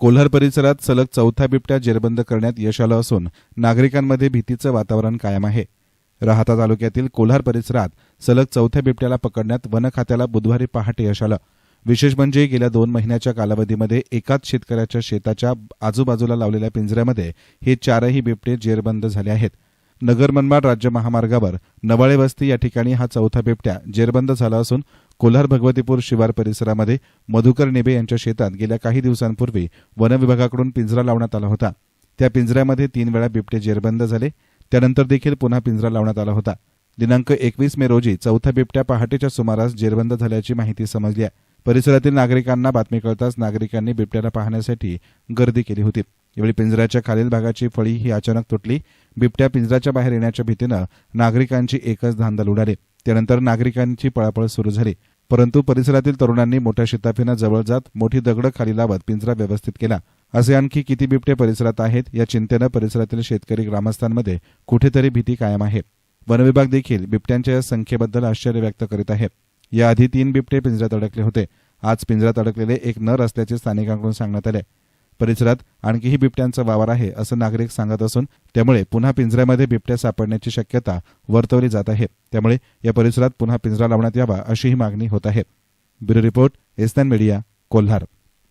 कोल्हार परिसरात सलग चौथ्या बिबट्या जेरबंद करण्यात यश आलं असून नागरिकांमध्ये भीतीचं वातावरण कायम आहे. राहता तालुक्यातील कोल्हार परिसरात सलग चौथ्या बिबट्याला पकडण्यात वन खात्याला बुधवारी पहाटे यश आलं. विशेष म्हणजे गेल्या दोन महिन्याच्या कालावधीमध्ये एकाच शेतकऱ्याच्या शेताच्या आजूबाजूला लावलेल्या पिंजऱ्यामध्ये हे चारही बिबटे जेरबंद झाले आहेत. नगर मनमाड राज्य महामार्गावर नवाळे वस्ती या ठिकाणी हा चौथा बिबट्या जेरबंद झाला असून कोल्हार भगवतीपूर शिवार परिसरामध्ये मधुकर नेबे यांच्या शेतात गेल्या काही दिवसांपूर्वी वनविभागाकडून पिंजरा लावण्यात आला होता. त्या पिंजऱ्यामध्ये तीन वेळा बिबटे जेरबंद झाले. त्यानंतर देखील पुन्हा पिंजरा लावण्यात आला होता. दिनांक एकवीस मे रोजी चौथा बिबट्या पहाटेच्या सुमारास जेरबंद झाल्याची माहिती समजली आहे. परिसरातील नागरिकांना बातमी कळताच नागरिकांनी बिबट्याला पाहण्यासाठी गर्दी केली होती. यावेळी पिंजऱ्याच्या खालील भागाची फळी ही अचानक तुटली. बिबट्या पिंजऱ्याच्या बाहेर येण्याच्या भीतीनं नागरिकांची एकच धांदल उडाली. त्यानंतर नागरिकांची पळापळ सुरू झाली. परंतु परिसरातील तरुणांनी मोठ्या शिताफीनं जवळ जात मोठी दगडं खाली लावत पिंजरा व्यवस्थित केला. असे आणखी किती बिबटे परिसरात आहेत या चिंतेनं परिसरातील शेतकरी ग्रामस्थांमध्ये कुठेतरी भीती कायम आहे. वनविभाग देखील बिबट्यांच्या या संख्येबद्दल आश्चर्य व्यक्त करीत आहे. याआधी तीन बिबटे पिंजऱ्यात अडकले होते. आज पिंजऱ्यात अडकलेले एक नर असल्याचे स्थानिकांकडून सांगण्यात आले. परिसरात आणखीही बिबट्यांचा वावर आहे असं नागरिक सांगत असून त्यामुळे पुन्हा पिंजऱ्यामध्ये बिबट्या सापडण्याची शक्यता वर्तवली जात आहे. त्यामुळे या परिसरात पुन्हा पिंजरा लावण्यात यावा अशीही मागणी होत आहे. ब्युरो रिपोर्ट एसन मीडिया कोल्हार.